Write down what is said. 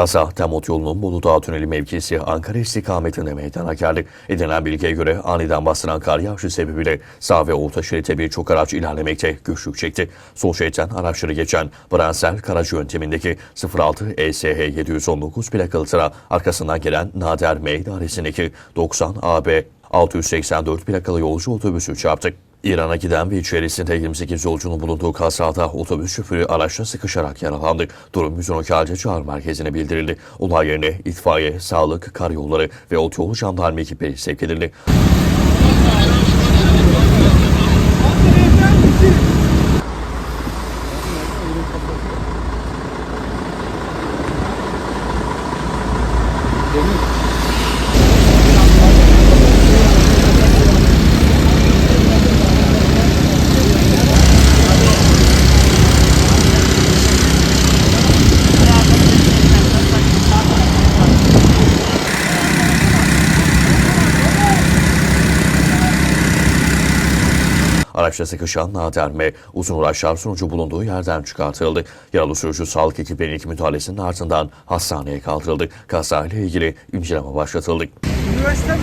Kaza, Temot yolunun Bolu Dağı Tüneli mevkisi Ankara istikametinde meydana geldi. Edinilen bilgiye göre aniden bastıran kar yağışı sebebiyle sağ ve orta şeritte birçok araç ilerlemekte güçlük çekti. Sol şeritten araçları geçen Bransel Karaca yöntemindeki 06 ESH 719 plakalı sıra arkasından gelen Nader M idaresindeki 90 AB 684 plakalı yolcu otobüsü çarptı. İran'a giden ve içerisinde 28 yolcunun bulunduğu kazada otobüs şoförü araçla sıkışarak yaralandı. Durum 112 acil çağrı merkezine bildirildi. Olay yerine itfaiye, sağlık, karayolları ve otoyolu jandarma ekipleri sevk edildi. Araçta sıkışan Nader M. uzun uğraşlar sonucu bulunduğu yerden çıkartıldı. Yaralı sürücü sağlık ekiplerinin ilk müdahalesinin ardından hastaneye kaldırıldı. Kazayla ilgili inceleme başlatıldı. Üniversite mi?